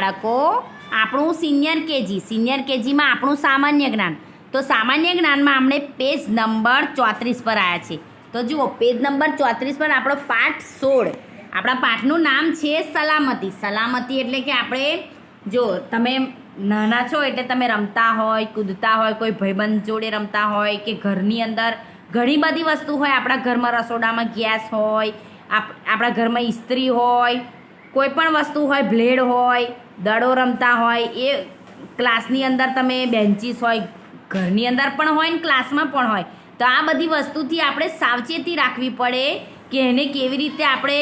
બાળકો, આપણું senior KG. Senior કેજીમાં આપણું સામાન્ય જ્ઞાન. તો સામાન્ય જ્ઞાનમાં આપણે પેજ નંબર ચોત્રીસ પર આવ્યા છે તો જુઓ પેજ નંબર ચોત્રીસ પર આપણો પાઠ સોળ. આપણા પાઠનું નામ છે સલામતી. સલામતી એટલે કે આપણે, જો તમે નાના છો એટલે તમે રમતા હોય, કૂદતા હોય, કોઈ ભાઈબંધ જોડે રમતા હોય કે ઘરની અંદર ઘણી બધી વસ્તુ હોય, આપણા ઘરમાં રસોડામાં ગેસ હોય, આપ- આપણા ઘરમાં ઇસ્ત્રી હોય કોઈ પણ વસ્તુ હોય, બ્લેડ હોય, દડો રમતા હોય, એ ક્લાસની અંદર તમે બેન્ચીસ હોય, ઘરની અંદર પણ હોય ને ક્લાસમાં પણ હોય, તો આ બધી વસ્તુથી આપણે સાવચેતી રાખવી પડે કે એને કેવી રીતે આપણે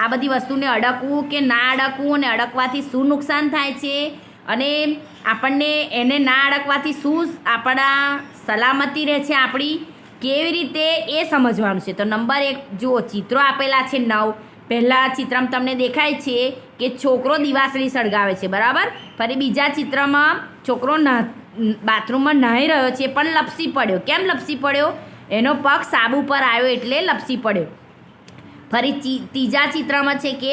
આ બધી વસ્તુને અડકવું કે ના અડકવું અને અડકવાથી શું નુકસાન થાય છે અને આપણને એને ના અડકવાથી શું આપણા સલામતી રહે છે આપણી, કેવી રીતે એ સમજવાનું છે. તો નંબર એક, જુઓ, ચિત્રો આપેલા છે નવ. પહેલાં ચિત્રમાં તમને દેખાય છે કે છોકરો દિવાસળી સળગાવે છે, બરાબર? ફરી બીજા ચિત્રમાં છોકરો નહ બાથરૂમમાં નહાઈ રહ્યો છે, પણ લપસી પડ્યો. કેમ લપસી પડ્યો? એનો પગ સાબુ પર આવ્યો એટલે લપસી પડ્યો. ફરી ત્રીજા ચિત્રમાં છે કે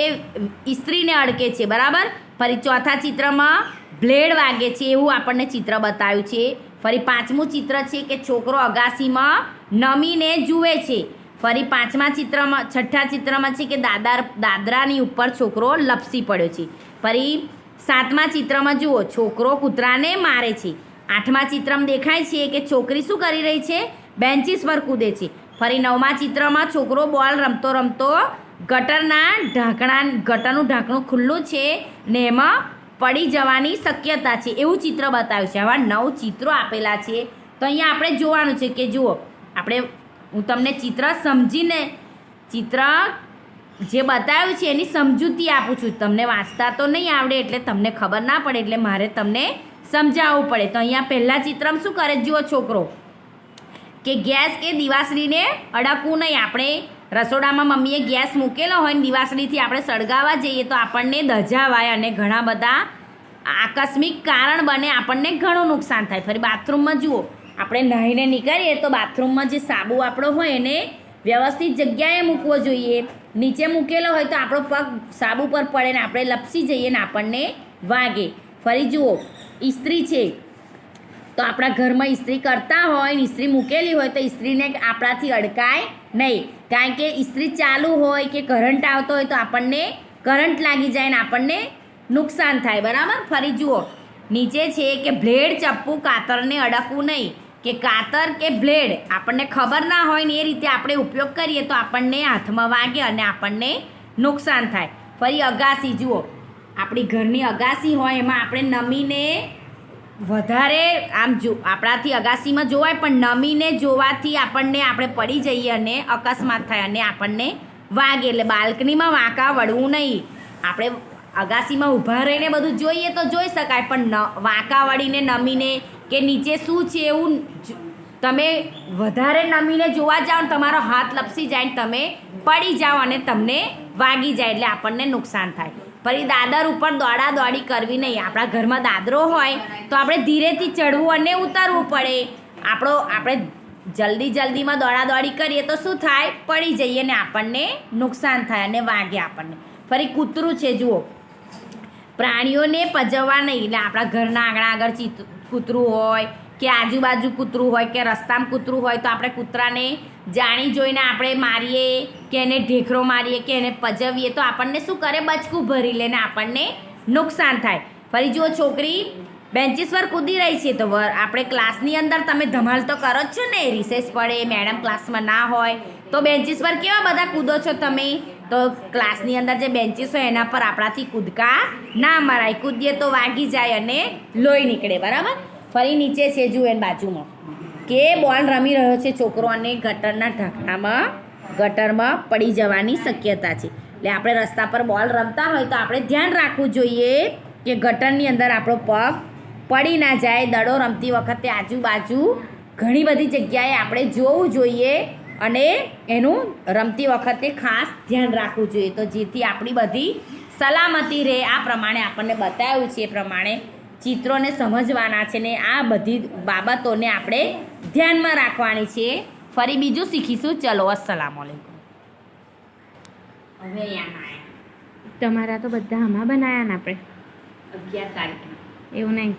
ઇસ્ત્રીને અડકે છે, બરાબર? ફરી ચોથા ચિત્રમાં બ્લેડ વાગે છે, એવું આપણને ચિત્ર બતાવ્યું છે. ફરી પાંચમું ચિત્ર છે કે છોકરો અગાસીમાં નમીને જુએ છે. ફરી પાંચમા ચિત્રમાં, છઠ્ઠા ચિત્રમાં છે કે દાદા દાદરાની ઉપર છોકરો લપસી પડ્યો છે. ફરી સાતમા ચિત્રમાં જુઓ, છોકરો કૂતરાને મારે છે. આઠમા ચિત્રમાં દેખાય છે કે છોકરી શું કરી રહી છે? બેન્ચીસ પર કૂદે છે. ફરી નવમા ચિત્રમાં છોકરો બોલ રમતો રમતો ગટરના ઢાંકણા, ગટરનું ઢાંકણું ખુલ્લું છે ને એમાં પડી જવાની શક્યતા છે. એવું ચિત્ર બતાવ્યું છે. આવા નવ ચિત્રો આપેલા છે. તો અહીંયા આપણે જોવાનું છે કે જુઓ, આપણે હું તમને ચિત્ર સમજીને, ચિત્ર જે બતાવ્યું છે એની સમજૂતી આપું છું. તમને વાંચતા તો નહીં આવડે એટલે તમને ખબર ના પડે એટલે મારે તમને સમજાવવું પડે. તો અહીંયા પહેલાં ચિત્રમાં શું કરે? જુઓ છોકરો. કે ગેસ કે દિવાસળીને અડકવું નહીં. આપણે રસોડામાં મમ્મીએ ગેસ મૂકેલો હોય ને દિવાસળીથી આપણે સળગાવવા જઈએ તો આપણને દજાવાય અને ઘણા બધા આકસ્મિક કારણ બને. આપણને ઘણું નુકસાન થાય. ફરી બાથરૂમમાં જુઓ. આપણે નાહીને નીકળીએ તો બાથરૂમમાં જે સાબુ આપણો હોય એને વ્યવસ્થિત જગ્યાએ મૂકવો જોઈએ. નીચે મૂકેલો હોય તો આપણો પગ સાબુ પર પડે ને આપણે લપસી જઈએ ને આપણને વાગે. ફરી જુઓ ઇસ્ત્રી છે. તો આપણા ઘરમાં ઇસ્ત્રી કરતા હોય ને ઇસ્ત્રી મૂકેલી હોય તો ઇસ્ત્રીને આપણાથી અડકાય નહીં. કારણ કે ઇસ્ત્રી ચાલુ હોય કે કરંટ આવતો હોય તો આપણને કરંટ લાગી જાય ને આપણને નુકસાન થાય. બરાબર? ફરી જુઓ. નીચે છે કે બ્લેડ, ચપ્પુ, કાતરને અડકવું નહીં. કે કાતર કે બ્લેડ આપણને ખબર ના હોય ને એ રીતે આપણે ઉપયોગ કરીએ તો આપણને હાથમાં વાગે અને આપણને નુકસાન થાય. ફરી અગાસી જુઓ. આપણી ઘરની અગાસી હોય એમાં આપણે નમીને વધારે આમ જો, આપણાથી અગાસીમાં જોવાય પણ નમીને જોવાથી આપણને આપણે પડી જઈએ અને અકસ્માત થાય અને આપણને વાગે એટલે બાલ્કનીમાં વાંકા વળવું નહીં. આપણે અગાસીમાં ઊભા રહીને બધું જોઈએ તો જોઈ શકાય પણ ન, વાંકા વળીને, નમીને કે નીચે શું છે એવું તમે વધારે નમીને જોવા જાઓ ને તમારો હાથ લપસી જાય ને તમે પડી જાઓ અને તમને વાગી જાય એટલે આપણને નુકસાન થાય. ફરી દાદર ઉપર દોડા દોડી કરવી નહીં. આપણા ઘરમાં દાદરો હોય તો આપણે ધીરેથી ચડવું અને ઉતરવું પડે. આપણો આપણે જલ્દી જલ્દીમાં દોડા દોડી કરીએ તો શું થાય? પડી જઈએ ને આપણને નુકસાન થાય અને વાગે આપણને. ફરી કૂતરું છે, જુઓ. પ્રાણીઓને પજવવા નહીં એટલે આપણા ઘરના આંગણા આગળ ચિત કૂતરું હોય કે આજુબાજુ કૂતરું હોય કે રસ્તામાં કૂતરું હોય તો આપણે કૂતરાને જાણી જોઈને આપણે મારીએ કે એને ઢેખરો મારીએ કે એને પજવીએ તો આપણને શું કરે? બચકું ભરી લે ને આપણને નુકસાન થાય. ફરી જુઓ છોકરી, બેન્ચીસ પર કૂદી રહી છે તો આપણે ક્લાસની અંદર તમે ધમાલ તો કરો જ છો ને રિસેસ પડે મેડમ ક્લાસમાં ના હોય, તો બેન્ચીસ પર કેવા બધા કૂદો છો તમે? તો ક્લાસની અંદર જે બેન્ચીસ હોય એના પર આપણાથી કૂદકા ના મરાય. કૂદીએ તો વાગી જાય અને લોહી નીકળે, બરાબર? ફરી નીચે છે જુઓ એની બાજુમાં. કે બોલ રમી રહ્યો છે છોકરો અને ગટરના ઢાંકણામાં, ગટરમાં પડી જવાની શક્યતા છે. એટલે આપણે રસ્તા પર બોલ રમતા હોય તો આપણે ધ્યાન રાખવું જોઈએ કે ગટરની અંદર આપણો પગ પડી ના જાય. દડો રમતી વખતે આજુબાજુ ઘણી બધી જગ્યાએ આપણે જોવું જોઈએ અને એનું રમતી વખતે ખાસ ધ્યાન રાખવું જોઈએ. તો જેથી આપણી બધી સલામતી રહે. આ પ્રમાણે આપણને બતાવ્યું છે એ પ્રમાણે ચિત્રોને સમજવાના છે ને આ બધી બાબતોને આપણે ધ્યાનમાં રાખવાની છે. ફરી બીજું શીખીશું. ચલો અસલામ આલેકુમ હવે. તમારા તો બધા આમાં બનાવ્યા ને આપણે? અગિયાર તારીખ એવું નહીં.